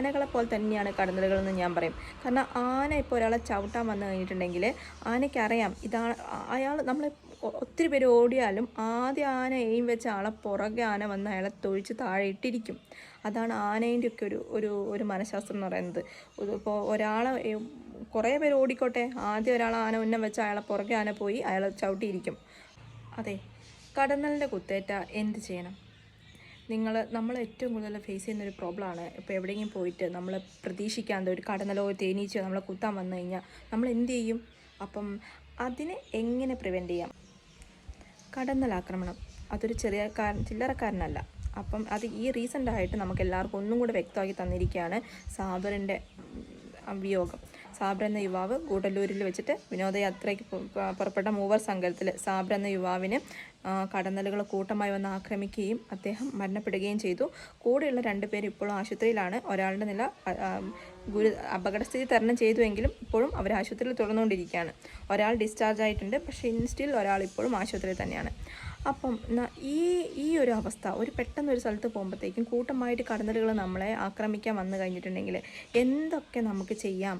ആനകളെ പോലെ തന്നെയാണ് കടന്നലുകളെന്ന് ഞാൻ പറയും. കാരണം ആന ഇപ്പോൾ ഒരാളെ ചവിട്ടാൻ വന്നു കഴിഞ്ഞിട്ടുണ്ടെങ്കിൽ ആനയ്ക്ക് അറിയാം ഇതാണ് അയാൾ നമ്മൾ ഒത്തിരി പേര് ഓടിയാലും ആദ്യം ആന എയിം വെച്ച ആളെ പുറകെ ആന വന്ന് അയാളെ തൊഴിച്ച് താഴെ ഇട്ടിരിക്കും. അതാണ് ആനേന്റെ ഒക്കെ ഒരു ഒരു ഒരു മനഃശാസ്ത്രം എന്ന് പറയുന്നത്. ഇപ്പോൾ ഒരാളെ കുറേ പേര് ഓടിക്കോട്ടെ ആദ്യം ഒരാൾ ആന ഉന്നം വെച്ച അയാളെ പുറകെ ആന പോയി അയാളെ ചവിട്ടിയിരിക്കും. അതെ കടന്നലിന്റെ കുത്തേറ്റ എന്ത് ചെയ്യണം? നിങ്ങൾ നമ്മൾ ഏറ്റവും കൂടുതൽ ഫേസ് ചെയ്യുന്ന ഒരു പ്രോബ്ലമാണ് ഇപ്പോൾ എവിടെയെങ്കിലും പോയിട്ട് നമ്മൾ പ്രതീക്ഷിക്കാതെ ഒരു കടന്നലോ തേനീച്ചയോ നമ്മളെ കുത്താൻ വന്നു കഴിഞ്ഞാൽ നമ്മൾ എന്ത് ചെയ്യും? അപ്പം അതിനെ എങ്ങനെ പ്രിവെന്റ് ചെയ്യാം? കടന്നലാക്രമണം അതൊരു ചെറിയ കാരൻ ചില്ലറക്കാരനല്ല. അപ്പം അത് ഈ റീസെന്റായിട്ട് നമുക്ക് എല്ലാവർക്കും ഒന്നും കൂടെ വ്യക്തമാക്കി തന്നിരിക്കുകയാണ് സാബറിന്റെ വിയോഗം സാബർ എന്ന യുവാവ് ഗൂഡല്ലൂരിൽ വെച്ചിട്ട് വിനോദയാത്രയ്ക്ക് പുറപ്പെട്ട മൂവർ സംഘത്തിൽ സാബ്ര എന്ന യുവാവിന് കടന്നലുകൾ കൂട്ടമായി വന്ന് ആക്രമിക്കുകയും അദ്ദേഹം മരണപ്പെടുകയും ചെയ്തു. കൂടെയുള്ള രണ്ടുപേർ ഇപ്പോഴും ആശുപത്രിയിലാണ്. ഒരാളുടെ നില ഗുരു അപകടസ്ഥിതി തരണം ചെയ്തുവെങ്കിലും ഇപ്പോഴും അവർ ആശുപത്രിയിൽ തുടർന്നുകൊണ്ടിരിക്കുകയാണ്. ഒരാൾ ഡിസ്ചാർജ് ആയിട്ടുണ്ട്. പക്ഷേ ഇൻസ്റ്റിൽ ഒരാൾ ഇപ്പോഴും ആശുപത്രിയിൽ തന്നെയാണ്. അപ്പം ഈ ഈ ഒരു അവസ്ഥ ഒരു പെട്ടെന്ന് ഒരു സ്ഥലത്ത് പോകുമ്പോഴത്തേക്കും കൂട്ടമായിട്ട് കടന്നലുകൾ നമ്മളെ ആക്രമിക്കാൻ വന്നു കഴിഞ്ഞിട്ടുണ്ടെങ്കിൽ എന്തൊക്കെ നമുക്ക് ചെയ്യാം?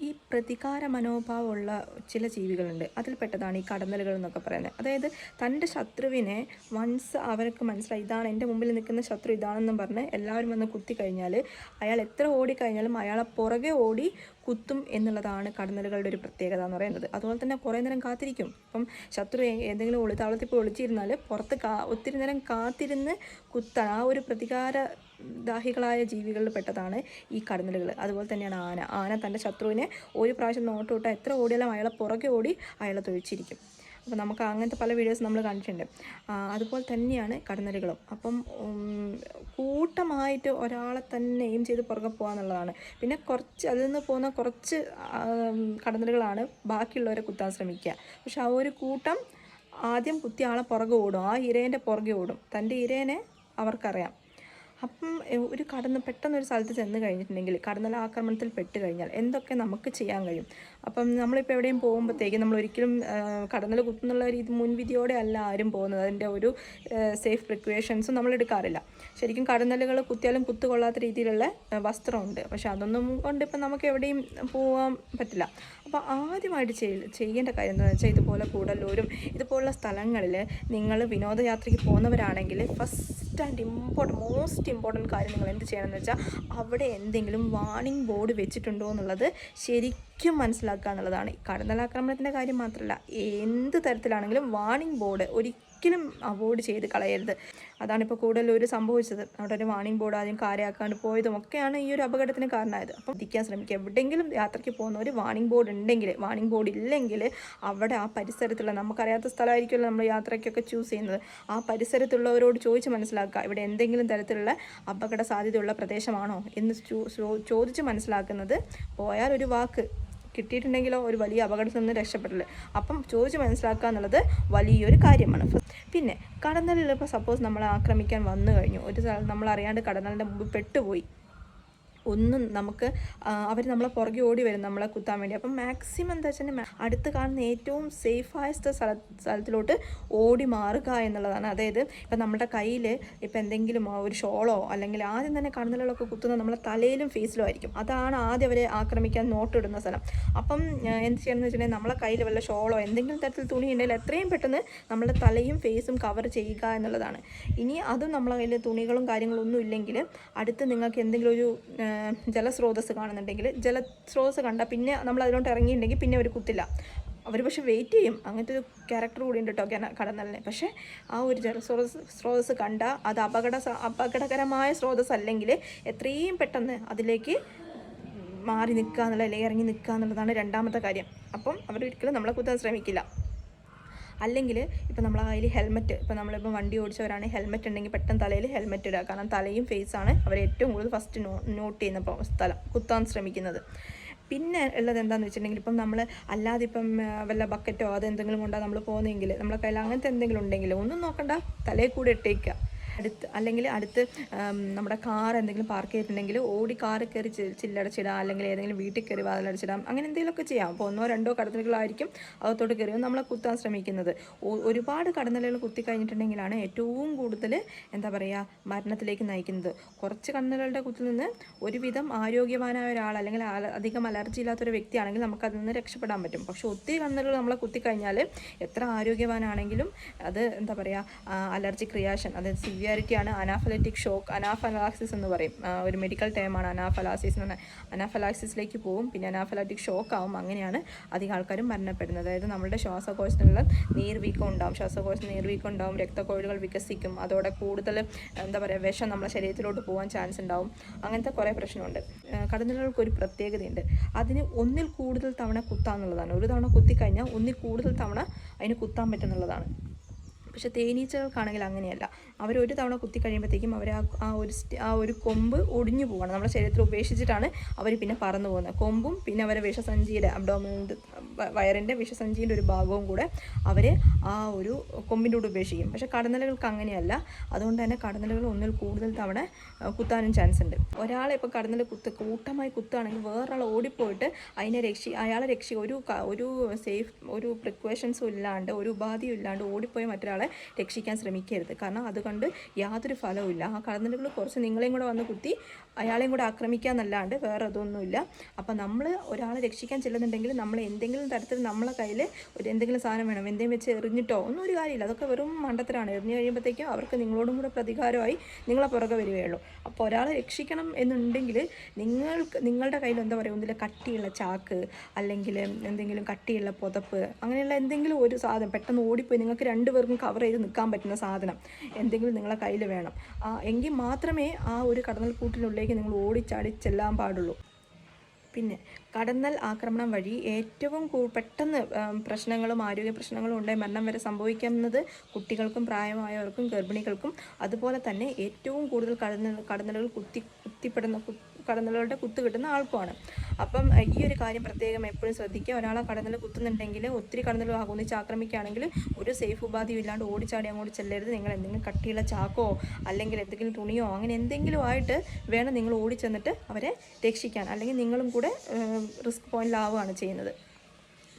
ഈ പ്രതികാര മനോഭാവമുള്ള ചില ജീവികളുണ്ട്. അതിൽപ്പെട്ടതാണ് ഈ കടന്നലുകൾ എന്നൊക്കെ പറയുന്നത്. അതായത് തന്റെ ശത്രുവിനെ വൺസ് അവർക്ക് മനസ്സിലായി ഇതാണ് എന്റെ മുമ്പിൽ നിൽക്കുന്ന ശത്രു ഇതാണെന്നും പറഞ്ഞ് എല്ലാവരും വന്ന് കുത്തി കഴിഞ്ഞാൽ അയാൾ എത്ര ഓടിക്കഴിഞ്ഞാലും അയാളെ പുറകെ ഓടി കുത്തും എന്നുള്ളതാണ് കടന്നലുകളുടെ ഒരു പ്രത്യേകത എന്ന് പറയുന്നത്. അതുപോലെ തന്നെ കുറേ നേരം കാത്തിരിക്കും. ഇപ്പം ശത്രു ഏതെങ്കിലും ഒളിത്താവളത്തിൽ പോയി ഒളിച്ചിരുന്നാൽ പുറത്ത് കാ ഒത്തിരി നേരം കാത്തിരുന്ന് കുത്താൻ ആ ഒരു പ്രതികാര ദാഹികളായ ജീവികളിൽ പെട്ടതാണ് ഈ കടന്നലുകൾ അതുപോലെ തന്നെയാണ് ആന. ആന തന്റെ ശത്രുവിനെ ഒരു പ്രാവശ്യം നോട്ട് വിട്ടാൽ എത്ര ഓടിയാലും അയാളെ പുറകെ ഓടി അയാളെ തൊഴിച്ചിരിക്കും. അപ്പോൾ നമുക്ക് അങ്ങനത്തെ പല വീഡിയോസ് നമ്മൾ കണ്ടിട്ടുണ്ട്. അതുപോലെ തന്നെയാണ് കടന്നലുകളും അപ്പം കൂട്ടമായിട്ട് ഒരാളെ തന്നെ എയിം ചെയ്ത് പുറകെ എന്നുള്ളതാണ്. പിന്നെ കുറച്ച് അതിൽ നിന്ന് പോകുന്ന കുറച്ച് കടന്നലുകളാണ് ബാക്കിയുള്ളവരെ കുത്താൻ ശ്രമിക്കുക. പക്ഷെ ആ ഒരു കൂട്ടം ആദ്യം കുത്തിയ ആളെ പുറകെ ഓടും. ആ ഇരേന്റെ പുറകെ ഓടും. തന്റെ ഇരേനെ അവർക്കറിയാം. അപ്പം ഒരു കടന്ന് പെട്ടെന്ന് ഒരു സ്ഥലത്ത് ചെന്ന് കഴിഞ്ഞിട്ടുണ്ടെങ്കിൽ കടന്നൽ ആക്രമണത്തിൽ പെട്ട് കഴിഞ്ഞാൽ എന്തൊക്കെ നമുക്ക് ചെയ്യാൻ കഴിയും? അപ്പം നമ്മളിപ്പോൾ എവിടെയും പോകുമ്പോഴത്തേക്കും നമ്മൾ ഒരിക്കലും കടന്നൽ കുത്തുന്നുള്ള രീതി മുൻവിധിയോടെ അല്ല ആരും പോകുന്നത്. അതിന്റെ ഒരു സേഫ് പ്രിക്വേഷൻസും നമ്മൾ എടുക്കാറില്ല. ശരിക്കും കടന്നലുകൾ കുത്തിയാലും കുത്തു കുത്തുകൊള്ളാത്ത രീതിയിലുള്ള വസ്ത്രമുണ്ട്. പക്ഷേ അതൊന്നും കൊണ്ട് ഇപ്പം നമുക്ക് എവിടെയും പോകാൻ പറ്റില്ല. അപ്പോൾ ആദ്യമായിട്ട് ചെയ്യ ചെയ്യേണ്ട കാര്യം എന്താണെന്ന് വെച്ചാൽ ഇതുപോലെ കൂടല്ലൂരും ഇതുപോലുള്ള സ്ഥലങ്ങളിൽ നിങ്ങൾ വിനോദയാത്രയ്ക്ക് പോകുന്നവരാണെങ്കിൽ first and important most important കാര്യം നിങ്ങൾ എന്ത് ചെയ്യണമെന്ന് വെച്ചാൽ അവിടെ എന്തെങ്കിലും വാണിംഗ് ബോർഡ് വെച്ചിട്ടുണ്ടോ എന്നുള്ളത് ശരിക്കും മനസ്സിലാക്കുക എന്നുള്ളതാണ്. കടന്നലാക്രമണത്തിന്റെ കാര്യം മാത്രമല്ല എന്ത് തരത്തിലാണെങ്കിലും വാണിംഗ് ബോർഡ് ഒരിക്കലും അവോയ്ഡ് ചെയ്ത് കളയരുത്. അതാണിപ്പോൾ കൂടുതലൊരു സംഭവിച്ചത്. അവിടെ ഒരു വാണിംഗ് ബോർഡ് ആദ്യം കാര്യമാക്കാണ്ട് പോയതും ഒക്കെയാണ് ഈ ഒരു അപകടത്തിന് കാരണമായത്. അപ്പം ഇരിക്കാൻ ശ്രമിക്കുക. എവിടെയെങ്കിലും യാത്രയ്ക്ക് പോകുന്ന ഒരു വാണിംഗ് ബോർഡ് ഉണ്ടെങ്കിൽ വാണിംഗ് ബോർഡ് ഇല്ലെങ്കിൽ അവിടെ ആ പരിസരത്തുള്ള നമുക്കറിയാത്ത സ്ഥലമായിരിക്കുമല്ലോ നമ്മൾ യാത്രയ്ക്കൊക്കെ ചൂസ് ചെയ്യുന്നത്. ആ പരിസരത്തുള്ളവരോട് ചോദിച്ച് മനസ്സിലാക്കുക. ഇവിടെ എന്തെങ്കിലും തരത്തിലുള്ള അപകട സാധ്യതയുള്ള പ്രദേശമാണോ എന്ന് ചോദിച്ച് മനസ്സിലാക്കുന്നത് പോയാൽ ഒരു വാക്ക് കിട്ടിയിട്ടുണ്ടെങ്കിലോ ഒരു വലിയ അപകടത്തിൽ നിന്ന് രക്ഷപ്പെടില്ല അപ്പം ചോദിച്ച് മനസ്സിലാക്കുക എന്നുള്ളത് വലിയൊരു കാര്യമാണ്. പിന്നെ കടന്നലിൽ ഇപ്പോൾ സപ്പോസ് നമ്മളെ ആക്രമിക്കാൻ വന്നു കഴിഞ്ഞു. ഒരു നമ്മൾ അറിയാണ്ട് കടന്നലിന്റെ മുമ്പ് പെട്ടുപോയി. ഒന്നും നമുക്ക് അവർ നമ്മളെ പുറകെ ഓടി വരും നമ്മളെ കുത്താൻ വേണ്ടി. അപ്പം മാക്സിമം എന്താ വെച്ചാൽ അടുത്ത് കാണുന്ന ഏറ്റവും സേഫായസ്റ്റ് സ്ഥല സ്ഥലത്തിലോട്ട് ഓടി മാറുക എന്നുള്ളതാണ്. അതായത് ഇപ്പം നമ്മുടെ കയ്യിൽ ഇപ്പം എന്തെങ്കിലും ഒരു ഷോളോ അല്ലെങ്കിൽ ആദ്യം തന്നെ കണ്ണുകളൊക്കെ കുത്തുന്നത് നമ്മളെ തലയിലും ഫേസിലും ആയിരിക്കും. അതാണ് ആദ്യം അവരെ ആക്രമിക്കാൻ നോട്ടിടുന്ന സ്ഥലം. അപ്പം എന്ത് ചെയ്യണമെന്ന് വെച്ചിട്ടുണ്ടെങ്കിൽ നമ്മളെ കയ്യിൽ വല്ല ഷോളോ എന്തെങ്കിലും തരത്തിൽ തുണി ഉണ്ടെങ്കിൽ എത്രയും പെട്ടെന്ന് നമ്മുടെ തലയും ഫേസും കവർ ചെയ്യുക എന്നുള്ളതാണ്. ഇനി അതും നമ്മളെ കയ്യിൽ തുണികളും കാര്യങ്ങളും ഒന്നും ഇല്ലെങ്കിൽ അടുത്ത് നിങ്ങൾക്ക് എന്തെങ്കിലും ഒരു ജലസ്രോതസ് കാണുന്നുണ്ടെങ്കിൽ ജലസ്രോതസ് കണ്ടാൽ പിന്നെ നമ്മൾ അതിലോട്ട് ഇറങ്ങിയിട്ടുണ്ടെങ്കിൽ പിന്നെ അവർ കുത്തില്ല. അവർ പക്ഷെ വെയിറ്റ് ചെയ്യും. അങ്ങനത്തെ ഒരു ക്യാരക്ടർ കൂടി ഉണ്ട് കേട്ടോ കടന്നലിനെ പക്ഷേ ആ ഒരു ജലസ്രോതസ് സ്രോതസ് കണ്ട അത് അപകട അപകടകരമായ സ്രോതസ് അല്ലെങ്കിൽ എത്രയും പെട്ടെന്ന് അതിലേക്ക് മാറി നിൽക്കുക എന്നുള്ള അല്ലെങ്കിൽ ഇറങ്ങി നിൽക്കുക എന്നുള്ളതാണ് രണ്ടാമത്തെ കാര്യം. അപ്പം അവർ അവരൊരിക്കലും നമ്മളെ കുത്താൻ ശ്രമിക്കില്ല. അല്ലെങ്കിൽ ഇപ്പം നമ്മളെ കയ്യിൽ ഹെൽമെറ്റ് ഇപ്പം നമ്മളിപ്പോൾ വണ്ടി ഓടിച്ചവരാണ് ഹെൽമെറ്റ് ഉണ്ടെങ്കിൽ പെട്ടെന്ന് തലയിൽ ഹെൽമെറ്റ് ഇടുക. കാരണം തലയും ഫേസാണ് അവർ ഏറ്റവും കൂടുതൽ ഫസ്റ്റ് നോ നോട്ട് ചെയ്യുന്ന സ്ഥലം കുത്താൻ ശ്രമിക്കുന്നത്. പിന്നെ ഉള്ളത് എന്താണെന്ന് വെച്ചിട്ടുണ്ടെങ്കിൽ ഇപ്പം നമ്മൾ അല്ലാതെ ഇപ്പം വല്ല ബക്കറ്റോ അതെന്തെങ്കിലും കൊണ്ടാണ് നമ്മൾ പോകുന്നതെങ്കിൽ നമ്മളെ കയ്യിൽ അങ്ങനത്തെ എന്തെങ്കിലും ഉണ്ടെങ്കിൽ ഒന്നും നോക്കണ്ട തലയിൽ കൂടെ ഇട്ടേക്കുക. അടുത്ത് അല്ലെങ്കിൽ അടുത്ത് നമ്മുടെ കാർ എന്തെങ്കിലും പാർക്ക് ചെയ്തിട്ടുണ്ടെങ്കിൽ ഓടി കാർ കയറി ചില്ലടച്ചിടാം അല്ലെങ്കിൽ ഏതെങ്കിലും വീട്ടിൽ കയറി വാതിലടച്ചിടാം അങ്ങനെ എന്തെങ്കിലുമൊക്കെ ചെയ്യാം. അപ്പോൾ ഒന്നോ രണ്ടോ കടന്നലുകളായിരിക്കും അകത്തോട്ട് കയറി നമ്മളെ കുത്താൻ ശ്രമിക്കുന്നത്. ഒരുപാട് കടന്നലുകൾ കുത്തി കഴിഞ്ഞിട്ടുണ്ടെങ്കിലാണ് ഏറ്റവും കൂടുതൽ എന്താ പറയുക മരണത്തിലേക്ക് നയിക്കുന്നത്. കുറച്ച് കടന്നലുകളുടെ കുത്തിൽ നിന്ന് ഒരുവിധം ആരോഗ്യവാനായ ഒരാൾ അല്ലെങ്കിൽ അധികം അലർജി ഇല്ലാത്തൊരു വ്യക്തിയാണെങ്കിൽ നമുക്ക് അതിൽ നിന്ന് രക്ഷപ്പെടാൻ പറ്റും. പക്ഷേ ഒത്തിരി കടന്നലുകൾ നമ്മളെ കുത്തിക്കഴിഞ്ഞാൽ എത്ര ആരോഗ്യവാനാണെങ്കിലും അത് എന്താ പറയുക അലർജി റിയാക്ഷൻ അതായത് സിവിയാരിറ്റി ആണ് അനാഫലറ്റിക് ഷോക്ക് അനാഫലാക്സിസ് എന്ന് പറയും. ഒരു മെഡിക്കൽ ടൈമാണ് അനാഫലാസിസ് എന്ന് പറഞ്ഞാൽ അനാഫലാക്സിസിലേക്ക് പോകും പിന്നെ അനാഫലാറ്റിക് ഷോക്ക് ആവും. അങ്ങനെയാണ് അധികം ആൾക്കാരും മരണപ്പെടുന്നത്. അതായത് നമ്മുടെ ശ്വാസകോശത്തിനുള്ള നീർവീക്കം ഉണ്ടാവും. ശ്വാസകോശം നീർവീക്കം ഉണ്ടാവും രക്തക്കോഴികൾ വികസിക്കും. അതോടെ കൂടുതൽ എന്താ പറയുക വിഷം നമ്മുടെ ശരീരത്തിലോട്ട് പോകാൻ ചാൻസ് ഉണ്ടാവും. അങ്ങനത്തെ കുറേ പ്രശ്നമുണ്ട്. കടന്നലുകൾക്ക് ഒരു പ്രത്യേകതയുണ്ട്. അതിന് ഒന്നിൽ കൂടുതൽ തവണ കുത്താന്നുള്ളതാണ്. ഒരു തവണ കുത്തിക്കഴിഞ്ഞാൽ ഒന്നിൽ കൂടുതൽ തവണ അതിന് കുത്താൻ പറ്റുന്നുള്ളതാണ്. പക്ഷെ തേനീച്ചകൾക്കാണെങ്കിൽ അങ്ങനെയല്ല. അവർ ഒരു തവണ കുത്തി കഴിയുമ്പോഴത്തേക്കും അവർ ആ ഒരു ആ ഒരു കൊമ്പ് ഒടിഞ്ഞു പോവാണ് നമ്മുടെ ശരീരത്തിൽ ഉപേക്ഷിച്ചിട്ടാണ് അവർ പിന്നെ പറന്നു പോകുന്നത്. കൊമ്പും പിന്നെ അവരെ വിഷസഞ്ചിയുടെ അബ്ഡോമിന്റെ വയറിന്റെ വിഷസഞ്ചിന്റെ ഒരു ഭാഗവും കൂടെ അവർ ആ ഒരു കൊമ്പിന്റെ ഉപേക്ഷിക്കും. പക്ഷേ കടന്നലുകൾക്ക് അങ്ങനെയല്ല. അതുകൊണ്ട് തന്നെ കടന്നലുകൾ ഒന്നിൽ കൂടുതൽ തവണ കുത്താനും ചാൻസ് ഉണ്ട്. ഒരാളെ ഇപ്പോൾ കടന്നൽ കുത്ത് കൂട്ടമായി കുത്തുകയാണെങ്കിൽ വേറൊരാൾ ഓടിപ്പോയിട്ട് അതിനെ രക്ഷി അയാളെ രക്ഷി ഒരു ഒരു സേഫ് ഒരു പ്രിക്വേഷൻസും ഇല്ലാണ്ട് ഒരു ഉപാധിയും ഇല്ലാണ്ട് ഓടിപ്പോയി മറ്റൊരാളെ രക്ഷിക്കാൻ ശ്രമിക്കരുത്. കാരണം അതുകൊണ്ട് യാതൊരു ഫലവുമില്ല ആ കടന്നലുകൾ കുറച്ച് നിങ്ങളെയും കൂടെ വന്ന് കുത്തി അയാളെയും കൂടെ ആക്രമിക്കാന്നല്ലാണ്ട് വേറെ അതൊന്നുമില്ല. അപ്പം നമ്മൾ ഒരാളെ രക്ഷിക്കാൻ ചെല്ലുന്നുണ്ടെങ്കിൽ നമ്മൾ എന്തെങ്കിലും തരത്തിൽ നമ്മളെ കയ്യിൽ ഒരു എന്തെങ്കിലും സാധനം വേണം. എന്തെങ്കിലും വെച്ച് എറിഞ്ഞിട്ടോ ഒന്നും ഒരു കാര്യമില്ല. അതൊക്കെ വെറും മണ്ടത്തരാണ്. എറിഞ്ഞു കഴിയുമ്പോഴത്തേക്കും അവർക്ക് നിങ്ങളോടും കൂടെ പ്രതികാരമായി നിങ്ങളെ പുറകെ വരികയുള്ളൂ. അപ്പോൾ ഒരാളെ രക്ഷിക്കണം എന്നുണ്ടെങ്കിൽ നിങ്ങൾക്ക് നിങ്ങളുടെ കയ്യിൽ എന്താ പറയുക ഒന്നിലെ കട്ടിയുള്ള ചാക്ക് അല്ലെങ്കിൽ എന്തെങ്കിലും കട്ടിയുള്ള പുതപ്പ് അങ്ങനെയുള്ള എന്തെങ്കിലും ഒരു സാധനം പെട്ടെന്ന് ഓടിപ്പോയി നിങ്ങൾക്ക് രണ്ടുപേർക്കും കവർ ചെയ്ത് നിൽക്കാൻ പറ്റുന്ന സാധനം എന്തെങ്കിലും നിങ്ങളെ കയ്യിൽ വേണം. എങ്കിൽ മാത്രമേ ആ ഒരു കടന്നൽ കൂട്ടിനുള്ളിലേക്ക് നിങ്ങൾ ഓടിച്ചാടി ചെല്ലാൻ പാടുള്ളൂ. പിന്നെ കടന്നൽ ആക്രമണം വഴി ഏറ്റവും പെട്ടെന്ന് പ്രശ്നങ്ങളും ആരോഗ്യ പ്രശ്നങ്ങളും ഉണ്ടായി മരണം വരെ സംഭവിക്കുന്നത് കുട്ടികൾക്കും പ്രായമായവർക്കും ഗർഭിണികൾക്കും. അതുപോലെ തന്നെ ഏറ്റവും കൂടുതൽ കടന്നൽ കടന്നലുകൾ കുത്തി കുത്തിപ്പെടുന്ന കടന്നലുകളുടെ കുത്ത് കിട്ടുന്ന ആൾക്കുമാണ് അപ്പം ഈ ഒരു കാര്യം പ്രത്യേകം എപ്പോഴും ശ്രദ്ധിക്കുക. ഒരാളെ കടന്നൽ കുത്തുന്നുണ്ടെങ്കിൽ ഒത്തിരി കടന്നൽ ഒന്നിച്ച് ആക്രമിക്കുകയാണെങ്കിൽ ഒരു സേഫ് ഉപാധിയും ഇല്ലാണ്ട് ഓടിച്ചാടി അങ്ങോട്ട് ചെല്ലരുത്. നിങ്ങൾ എന്തെങ്കിലും കട്ടിയുള്ള ചാക്കോ അല്ലെങ്കിൽ എന്തെങ്കിലും തുണിയോ അങ്ങനെ എന്തെങ്കിലും ആയിട്ട് വേണം നിങ്ങൾ ഓടിച്ചെന്നിട്ട് അവരെ രക്ഷിക്കാൻ. അല്ലെങ്കിൽ നിങ്ങളും കൂടെ റിസ്ക് പോയിന്റിലാവുകയാണ് ചെയ്യുന്നത്.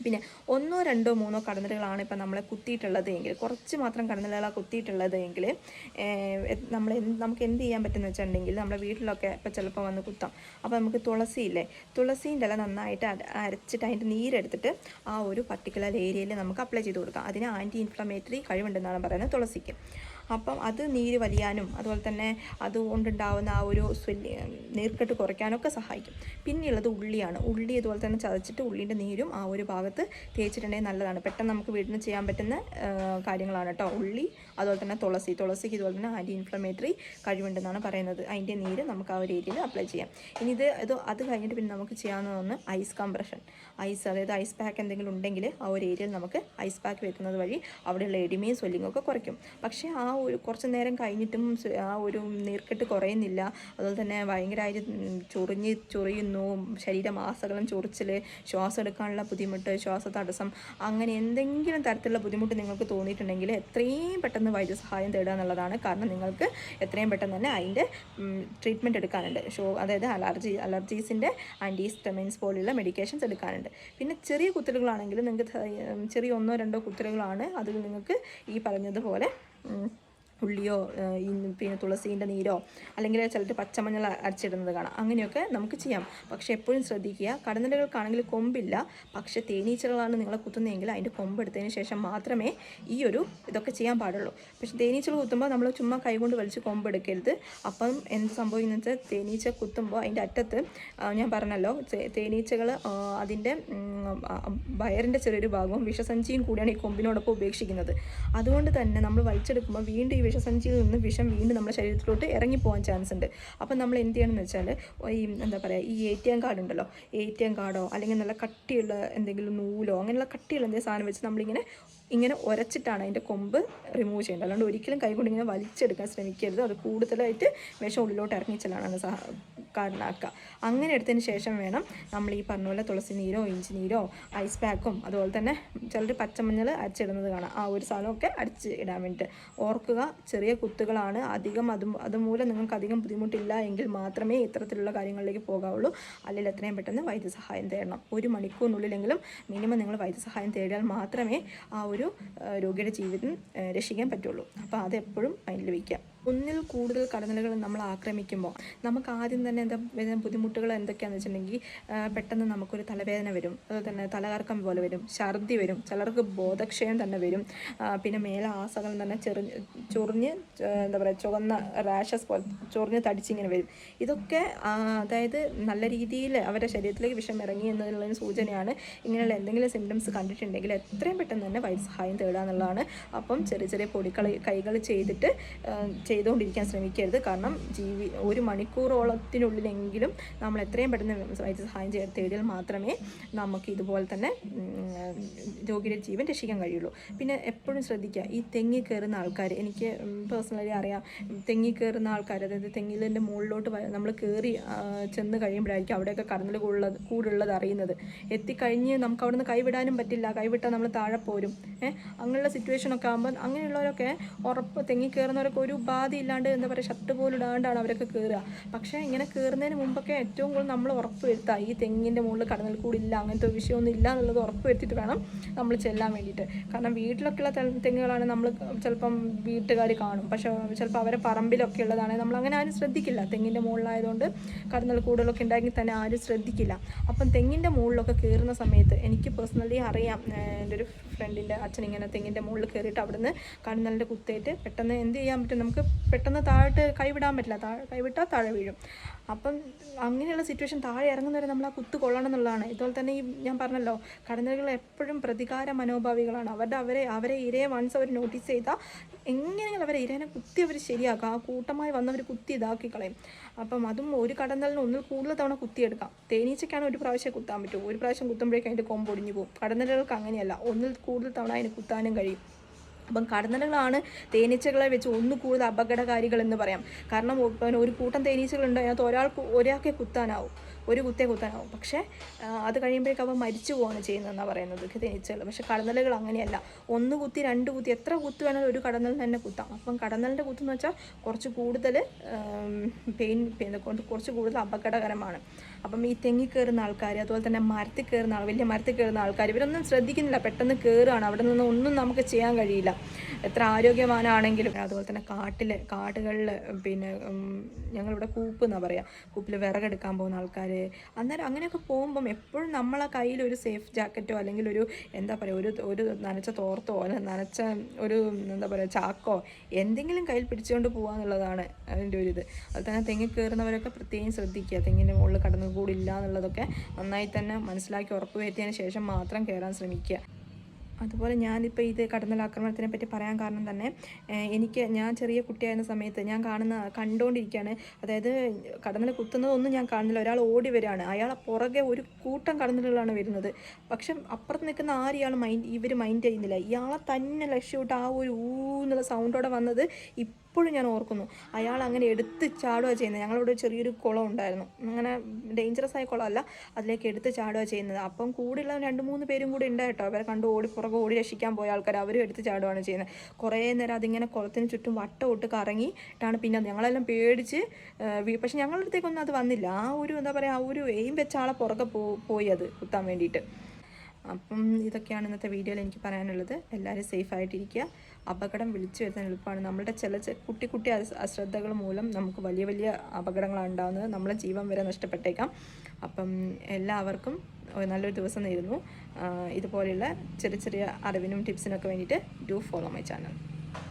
പിന്നെ ഒന്നോ രണ്ടോ മൂന്നോ കടന്നലുകളാണ് ഇപ്പം നമ്മളെ കുത്തിയിട്ടുള്ളത് എങ്കിൽ കുറച്ച് മാത്രം കടന്നലുകളാണ് കുത്തിയിട്ടുള്ളത് എങ്കിൽ നമ്മൾ നമുക്ക് എന്ത് ചെയ്യാൻ പറ്റുമെന്ന് വെച്ചിട്ടുണ്ടെങ്കിൽ നമ്മുടെ വീട്ടിലൊക്കെ ഇപ്പം ചിലപ്പോൾ വന്ന് കുത്താം. അപ്പോൾ നമുക്ക് തുളസിയില്ലേ തുളസീന്റെ ഇല നന്നായിട്ട് അര- അരച്ചിട്ട് അതിന്റെ നീരെടുത്തിട്ട് ആ ഒരു പർട്ടിക്കുലർ ഏരിയയിൽ നമുക്ക് അപ്ലൈ ചെയ്ത് കൊടുക്കാം. അതിന് ആന്റി ഇൻഫ്ലമേറ്ററി കഴിവുണ്ടെന്നാണ് പറയുന്നത് തുളസിക്ക്. അപ്പം അത് നീര് വലിയാനും അതുപോലെ തന്നെ അതുകൊണ്ടുണ്ടാവുന്ന ആ ഒരു സ്വല്യ നീർക്കെട്ട് കുറയ്ക്കാനൊക്കെ സഹായിക്കും. പിന്നെയുള്ളത് ഉള്ളിയാണ്. ഉള്ളി ഇതുപോലെ തന്നെ ചതച്ചിട്ട് ഉള്ളിന്റെ നീരും ആ ഒരു ഭാഗത്ത് തേച്ചിട്ടുണ്ടെങ്കിൽ നല്ലതാണ്. പെട്ടെന്ന് നമുക്ക് നിന്ന് ചെയ്യാൻ പറ്റുന്ന കാര്യങ്ങളാണ് കേട്ടോ. ഉള്ളി അതുപോലെ തന്നെ തുളസി. തുളസിക്ക് ഇതുപോലെ തന്നെ ആന്റി ഇൻഫ്ലമേറ്ററി കഴിവുണ്ടെന്നാണ് പറയുന്നത്. അതിന്റെ നീര് നമുക്ക് ആ ഒരു ഏരിയയിൽ അപ്ലൈ ചെയ്യാം. ഇനി ഇത് ഇത് അത് കഴിഞ്ഞിട്ട് പിന്നെ നമുക്ക് ചെയ്യാവുന്നതാണ് ഐസ് കംപ്രഷൻ. ഐസ് അതായത് ഐസ് പാക്ക് എന്തെങ്കിലും ഉണ്ടെങ്കിൽ ആ ഒരു ഏരിയയിൽ നമുക്ക് ഐസ് പാക്ക് വെക്കുന്നത് വഴി അവിടെയുള്ള എഡിമയും സ്വെല്ലിങ്ങും ഒക്കെ കുറയ്ക്കും. പക്ഷേ ആ ഒരു കുറച്ച് നേരം കഴിഞ്ഞിട്ടും ആ ഒരു നീർക്കെട്ട് കുറയുന്നില്ല. അതുപോലെ തന്നെ ഭയങ്കരമായിട്ട് ചൊറിഞ്ഞ് ചൊറിയുന്നു. ശരീരമാസകളും ചൊറിച്ചിൽ ശ്വാസം എടുക്കാനുള്ള ബുദ്ധിമുട്ട് ശ്വാസ തടസ്സം അങ്ങനെ എന്തെങ്കിലും തരത്തിലുള്ള ബുദ്ധിമുട്ട് നിങ്ങൾക്ക് തോന്നിയിട്ടുണ്ടെങ്കിൽ എത്രയും പെട്ടെന്ന് വൈദ്യസഹായം തേടുക എന്നുള്ളതാണ്. കാരണം നിങ്ങൾക്ക് എത്രയും പെട്ടെന്ന് തന്നെ അതിന്റെ ട്രീറ്റ്മെന്റ് എടുക്കാനുണ്ട്. ഷോ അതായത് അലർജി അലർജീസിന്റെ ആന്റിസ്റ്റമിൻസ് പോലെയുള്ള മെഡിക്കേഷൻസ് എടുക്കാനുണ്ട്. പിന്നെ ചെറിയ കുത്തലുകളാണെങ്കിലും നിങ്ങൾക്ക് ചെറിയ ഒന്നോ രണ്ടോ കുത്തലുകളാണ് അതിൽ നിങ്ങൾക്ക് ഈ പറഞ്ഞതുപോലെ ഉള്ളിയോ പിന്നെ തുളസീന്റെ നീരോ അല്ലെങ്കിൽ ചിലർ പച്ചമഞ്ഞൾ അരച്ചിടുന്നത് കാണാം. അങ്ങനെയൊക്കെ നമുക്ക് ചെയ്യാം. പക്ഷേ എപ്പോഴും ശ്രദ്ധിക്കുക കടന്നലുകൾക്കാണെങ്കിൽ കൊമ്പില്ല. പക്ഷേ തേനീച്ചകളാണ് നിങ്ങളെ കുത്തുന്നതെങ്കിൽ അതിന്റെ കൊമ്പ് എടുത്തതിന് ശേഷം മാത്രമേ ഈ ഒരു ഇതൊക്കെ ചെയ്യാൻ പാടുള്ളൂ. പക്ഷേ തേനീച്ചകൾ കുത്തുമ്പോൾ നമ്മൾ ചുമ്മാ കൈകൊണ്ട് വലിച്ച് കൊമ്പ് എടുക്കരുത്. അപ്പം എന്ത് സംഭവിക്കുന്നത് വെച്ചാൽ തേനീച്ച കുത്തുമ്പോൾ അതിന്റെ അറ്റത്ത് ഞാൻ പറഞ്ഞല്ലോ തേനീച്ചകൾ അതിന്റെ വയറിന്റെ ചെറിയൊരു ഭാഗവും വിഷസഞ്ചിയും കൂടിയാണ് ഈ കൊമ്പിനോടൊപ്പം ഉപേക്ഷിക്കുന്നത്. അതുകൊണ്ട് തന്നെ നമ്മൾ വലിച്ചെടുക്കുമ്പോൾ വീണ്ടും ഈ വിഷസഞ്ചിയിൽ നിന്ന് വിഷം വീണ്ടും നമ്മുടെ ശരീരത്തിലോട്ട് ഇറങ്ങിപ്പോകാൻ ചാൻസ് ഉണ്ട്. അപ്പം നമ്മൾ എന്ത് ചെയ്യണമെന്ന് വെച്ചാൽ ഈ എന്താ പറയുക ഈ എ ടി എം കാർഡ് ഉണ്ടല്ലോ എ ടി എം കാർഡോ അല്ലെങ്കിൽ നല്ല കട്ടിയുള്ള എന്തെങ്കിലും നൂലോ അങ്ങനെയുള്ള കട്ടിയുള്ള എന്തെങ്കിലും സാധനം വെച്ച് നമ്മളിങ്ങനെ ഇങ്ങനെ ഉരച്ചിട്ടാണ് അതിന്റെ കൊമ്പ് റിമൂവ് ചെയ്യേണ്ടത്. അല്ലാണ്ട് ഒരിക്കലും കൈകൊണ്ട് ഇങ്ങനെ വലിച്ചെടുക്കാൻ ശ്രമിക്കരുത്. അത് കൂടുതലായിട്ട് വിഷം ഉള്ളിലോട്ട് ഇറങ്ങിച്ചെല്ലാനാണ് സഹ കാർഡനാക്കുക അങ്ങനെ എടുത്തതിന് ശേഷം വേണം നമ്മൾ ഈ പറഞ്ഞ പോലെ തുളസി നീരോ ഇഞ്ചി നീരോ ഐസ് പാക്കും അതുപോലെ തന്നെ ചിലർ പച്ചമഞ്ഞൾ അരച്ചിടുന്നത് കാണാം. ആ ഒരു സാധനമൊക്കെ അടിച്ച് ഇടാൻ വേണ്ടിയിട്ട് ഓർക്കുക ചെറിയ കുത്തുകളാണ് അധികം. അത് അതുമൂലം നിങ്ങൾക്ക് അധികം ബുദ്ധിമുട്ടില്ല എങ്കിൽ മാത്രമേ ഇത്തരത്തിലുള്ള കാര്യങ്ങളിലേക്ക് പോകാവുള്ളൂ. അല്ലെങ്കിൽ എത്രയും പെട്ടെന്ന് വൈദ്യസഹായം തേടണം. ഒരു മണിക്കൂറിനുള്ളിലെങ്കിലും മിനിമം നിങ്ങൾ വൈദ്യസഹായം തേടിയാൽ മാത്രമേ ആ ഒരു രോഗിയുടെ ജീവിതം രക്ഷിക്കാൻ പറ്റുള്ളൂ. അപ്പോൾ അതെപ്പോഴും മൈൻഡിൽ വയ്ക്കുക. ഒന്നിൽ കൂടുതൽ കടന്നലുകൾ നമ്മൾ ആക്രമിക്കുമ്പോൾ നമുക്ക് ആദ്യം തന്നെ എന്താ ബുദ്ധിമുട്ടുകൾ എന്തൊക്കെയാണെന്ന് വെച്ചിട്ടുണ്ടെങ്കിൽ പെട്ടെന്ന് നമുക്കൊരു തലവേദന വരും. അതുപോലെ തന്നെ തലകറക്കം പോലെ വരും ഛർദി വരും ചിലർക്ക് ബോധക്ഷയം തന്നെ വരും. പിന്നെ മേലെ ആസകൾ തന്നെ ചെറു ചൊറിഞ്ഞ് എന്താ പറയുക ചുവന്ന റാഷസ് പോലെ ചൊറിഞ്ഞ് തടിച്ചിങ്ങനെ വരും. ഇതൊക്കെ അതായത് നല്ല രീതിയിൽ അവരുടെ ശരീരത്തിലേക്ക് വിഷം ഇറങ്ങി എന്നുള്ളതിന് സൂചനയാണ്. ഇങ്ങനെയുള്ള എന്തെങ്കിലും സിംറ്റംസ് കണ്ടിട്ടുണ്ടെങ്കിൽ എത്രയും പെട്ടെന്ന് തന്നെ വൈദ്യസഹായം തേടുക എന്നുള്ളതാണ്. അപ്പം ചെറിയ ചെറിയ പൊടിക്കളി കൈകൾ ചെയ്തിട്ട് ആ, ചെയ്തുകൊണ്ടിരിക്കാൻ ശ്രമിക്കരുത്. കാരണം ജീവി ഒരു മണിക്കൂറോളത്തിനുള്ളിലെങ്കിലും നമ്മൾ എത്രയും പെട്ടെന്ന് വൈദ്യസഹായം ചെയ്ത് തേടിയാൽ മാത്രമേ നമുക്ക് ഇതുപോലെ തന്നെ രോഗിയുടെ ജീവൻ രക്ഷിക്കാൻ കഴിയുള്ളൂ. പിന്നെ എപ്പോഴും ശ്രദ്ധിക്കുക ഈ തെങ്ങി കയറുന്ന ആൾക്കാർ എനിക്ക് പേഴ്സണലി അറിയാം തെങ്ങി കയറുന്ന ആൾക്കാർ അതായത് തെങ്ങിലിന്റെ മുകളിലോട്ട് നമ്മൾ കയറി ചെന്ന് കഴിയുമ്പോഴായിരിക്കും അവിടെയൊക്കെ കടന്നൽ കൂടുള്ളത് കൂടുള്ളത് അറിയുന്നത്. എത്തിക്കഴിഞ്ഞ് നമുക്ക് അവിടുന്ന് കൈവിടാനും പറ്റില്ല കൈവിട്ടാൽ നമ്മൾ താഴെ പോരും. ഏഹ് അങ്ങനെയുള്ള സിറ്റുവേഷൻ ഒക്കെ ആകുമ്പോൾ അങ്ങനെയുള്ളവരൊക്കെ ഉറപ്പ് തെങ്ങി കയറുന്നവരൊക്കെ ഒരു ഉപാധി ഇല്ലാണ്ട് എന്താ പറയുക ഷർട്ട് പോലും ഇടാണ്ടാണ് അവരൊക്കെ കയറുക പക്ഷേ ഇങ്ങനെ കയറുന്നതിന് മുമ്പൊക്കെ ഏറ്റവും കൂടുതൽ നമ്മൾ ഉറപ്പ് വരുത്തുക ഈ തെങ്ങിന്റെ മുകളിൽ കടന്നൽ കൂടില്ല അങ്ങനത്തെ വിഷയമൊന്നും ഇല്ല എന്നുള്ളത് ഉറപ്പ് വരുത്തിയിട്ട് വേണം നമ്മൾ ചെല്ലാൻ വേണ്ടിയിട്ട്. കാരണം വീട്ടിലൊക്കെയുള്ള തെങ്ങുകളാണ് നമ്മൾ ചിലപ്പം വീട്ടുകാർ കാണും. പക്ഷേ ചിലപ്പോൾ അവരെ പറമ്പിലൊക്കെ ഉള്ളതാണെങ്കിൽ നമ്മൾ അങ്ങനെ ആരും ശ്രദ്ധിക്കില്ല. തെങ്ങിന്റെ മുകളിലായതുകൊണ്ട് കടന്നൽ കൂടുതലൊക്കെ ഉണ്ടായെങ്കിൽ തന്നെ ആരും ശ്രദ്ധിക്കില്ല. അപ്പം തെങ്ങിന്റെ മുകളിലൊക്കെ കയറുന്ന സമയത്ത് എനിക്ക് പേഴ്സണലി അറിയാം എന്റെ ഒരു ഫ്രണ്ടിന്റെ അച്ഛൻ ഇങ്ങനെ തെങ്ങിന്റെ മുകളിൽ കയറിയിട്ട് അവിടുന്ന് കടന്നലിന്റെ കുത്തേറ്റ് പെട്ടെന്ന് എന്ത് ചെയ്യാൻ പറ്റും? നമുക്ക് പെട്ടെന്ന് താഴോട്ട് കൈവിടാൻ പറ്റില്ല. താഴെ കൈവിട്ടാൽ താഴെ വീഴും. അപ്പം അങ്ങനെയുള്ള സിറ്റുവേഷൻ താഴെ ഇറങ്ങുന്നവരെ നമ്മൾ ആ കുത്ത് കൊള്ളണം എന്നുള്ളതാണ്. ഇതുപോലെ തന്നെ ഈ ഞാൻ പറഞ്ഞല്ലോ കടന്നലുകൾ എപ്പോഴും പ്രതികാര മനോഭാവികളാണ്. അവരുടെ അവരെ അവരെ ഇരയെ വൺസ് അവർ നോട്ടീസ് ചെയ്താൽ എങ്ങനെയെങ്കിലും അവരെ ഇരേനെ കുത്തി അവർ ശരിയാക്കുക ആ കൂട്ടമായി വന്നവർ കുത്തി ഇതാക്കി കളയും. അപ്പം അതും ഒരു കടന്നലിന് ഒന്നിൽ കൂടുതൽ തവണ കുത്തിയെടുക്കാം. തേനീച്ചയ്ക്കാണ് ഒരു പ്രാവശ്യം കുത്താൻ പറ്റും. ഒരു പ്രാവശ്യം കുത്തുമ്പോഴേക്കും അതിന്റെ കൊമ്പൊടിഞ്ഞു പോകും. കടന്നലുകൾക്ക് അങ്ങനെയല്ല. ഒന്നിൽ കൂടുതൽ തവണ അതിന് കുത്താനും കഴിയും. അപ്പം കടന്നലുകളാണ് തേനീച്ചകളെ വെച്ച് ഒന്ന് കൂടുതൽ അപകടകാരികൾ എന്ന് പറയാം. കാരണം ഒരു കൂട്ടം തേനീച്ചകളുണ്ട്. അതിനകത്ത് ഒരാൾക്ക് ഒരാൾക്കേ കുത്താനാവും. ഒരു കുത്തേ കുത്താനാവും. പക്ഷേ അത് കഴിയുമ്പോഴേക്കും അവ മരിച്ചു പോവാണ് ചെയ്യുന്നതെന്നാണ് പറയുന്നത്. തേനീച്ചകൾ പക്ഷേ കടന്നലുകൾ അങ്ങനെയല്ല. ഒന്ന് കുത്തി രണ്ട് കുത്തി എത്ര കുത്ത് വേണമെങ്കിലും ഒരു കടന്നൽ തന്നെ കുത്താം. അപ്പം കടന്നലിന്റെ കുത്തെന്ന് വെച്ചാൽ കുറച്ച് കൂടുതൽ പെയിൻ കുറച്ച് കൂടുതൽ അപകടകരമാണ്. അപ്പം ഈ തെങ്ങി കയറുന്ന ആൾക്കാർ അതുപോലെ തന്നെ മരത്തിൽ കയറുന്ന ആൾ വലിയ മരത്തിൽ കയറുന്ന ആൾക്കാർ ഇവരൊന്നും ശ്രദ്ധിക്കുന്നില്ല. പെട്ടെന്ന് കയറുകയാണ്. അവിടെ നിന്ന് ഒന്നും നമുക്ക് ചെയ്യാൻ കഴിയില്ല. എത്ര ആരോഗ്യവാനാണെങ്കിലും. അതുപോലെ തന്നെ കാട്ടിൽ കാടുകളിൽ പിന്നെ ഞങ്ങളിവിടെ കൂപ്പ് എന്നാണ് പറയുക കൂപ്പിൽ വിറകെടുക്കാൻ പോകുന്ന ആൾക്കാർ അന്നേരം അങ്ങനെയൊക്കെ പോകുമ്പം എപ്പോഴും നമ്മളെ കയ്യിൽ ഒരു സേഫ് ജാക്കറ്റോ അല്ലെങ്കിൽ ഒരു എന്താ പറയുക ഒരു ഒരു നനച്ച തോർത്തോ അല്ലെങ്കിൽ നനച്ച ഒരു എന്താ പറയുക ചാക്കോ എന്തെങ്കിലും കയ്യിൽ പിടിച്ചുകൊണ്ട് പോകുക എന്നുള്ളതാണ് അതിന്റെ ഒരു ഇത്. അതുപോലെ തന്നെ തെങ്ങിൽ കയറുന്നവരൊക്കെ പ്രത്യേകം ശ്രദ്ധിക്കുക. തെങ്ങിന്റെ മുകളിൽ കടന്നുകൂടില്ല എന്നുള്ളതൊക്കെ നന്നായി തന്നെ മനസ്സിലാക്കി ഉറപ്പ് വരുത്തിയതിന് ശേഷം മാത്രം കയറാൻ ശ്രമിക്കുക. അതുപോലെ ഞാനിപ്പോൾ ഇത് കടന്നലാക്രമണത്തിനെ പറ്റി പറയാൻ കാരണം തന്നെ എനിക്ക് ഞാൻ ചെറിയ കുട്ടിയായിരുന്ന സമയത്ത് ഞാൻ കാണുന്ന കണ്ടുകൊണ്ടിരിക്കുകയാണ് അതായത് കടന്നൽ കുത്തുന്നതൊന്നും ഞാൻ കാണുന്നില്ല. ഒരാൾ ഓടി വരികയാണ് അയാളെ പുറകെ ഒരു കൂട്ടം കടന്നലുകളാണ് വരുന്നത്. പക്ഷെ അപ്പുറത്ത് നിൽക്കുന്ന ആരും ഇയാൾ മൈൻഡ് ഇവർ മൈൻഡ് ചെയ്യുന്നില്ല. ഇയാളെ തന്നെ ലക്ഷ്യമിട്ട് ആ ഒരു ഊ എന്നുള്ള സൗണ്ടോടെ വന്നത് ഇപ്പോഴും ഞാൻ ഓർക്കുന്നു അയാൾ അങ്ങനെ എടുത്ത് ചാടുക ചെയ്യുന്നത്. ഞങ്ങളിവിടെ ചെറിയൊരു കുളം ഉണ്ടായിരുന്നു. അങ്ങനെ ഡേഞ്ചറസ് ആയ കുളമല്ല അതിലേക്ക് എടുത്ത് ചാടുക ചെയ്യുന്നത്. അപ്പം കൂടെയുള്ള രണ്ട് മൂന്ന് പേരും കൂടി ഉണ്ട് അവരെ കണ്ട് ഓടി പുറകെ ഓടി രക്ഷിക്കാൻ പോയ ആൾക്കാർ. അവരും എടുത്ത് ചാടുകയാണ് ചെയ്യുന്നത്. കുറേ നേരം അതിങ്ങനെ കുളത്തിന് ചുറ്റും വട്ടം ഇട്ട് കറങ്ങിയിട്ടാണ് പിന്നെ ഞങ്ങളെല്ലാം പേടിച്ച് പക്ഷെ ഞങ്ങളുടെ അടുത്തേക്കൊന്നും അത് വന്നില്ല. ആ ഒരു എന്താ പറയുക ആ ഒരു എയിം വെച്ച ആളെ പുറകെ പോയി അത് കുത്താൻ വേണ്ടിയിട്ട്. അപ്പം ഇതൊക്കെയാണ് ഇന്നത്തെ വീഡിയോയിൽ എനിക്ക് പറയാനുള്ളത്. എല്ലാവരും സേഫ് ആയിട്ടിരിക്കുക. അപകടം വിളിച്ചു വരുത്താൻ എളുപ്പമാണ്. നമ്മളുടെ ചില കുട്ടി കുട്ടി അശ്രദ്ധകൾ മൂലം നമുക്ക് വലിയ വലിയ അപകടങ്ങളാണ് ഉണ്ടാകുന്നത്. നമ്മളെ ജീവൻ വരെ നഷ്ടപ്പെട്ടേക്കാം. അപ്പം എല്ലാവർക്കും നല്ലൊരു ദിവസം നേരുന്നു. ഇതുപോലെയുള്ള ചെറിയ ചെറിയ അറിവിനും ടിപ്സിനൊക്കെ വേണ്ടിയിട്ട് ഡു ഫോളോ മൈ ചാനൽ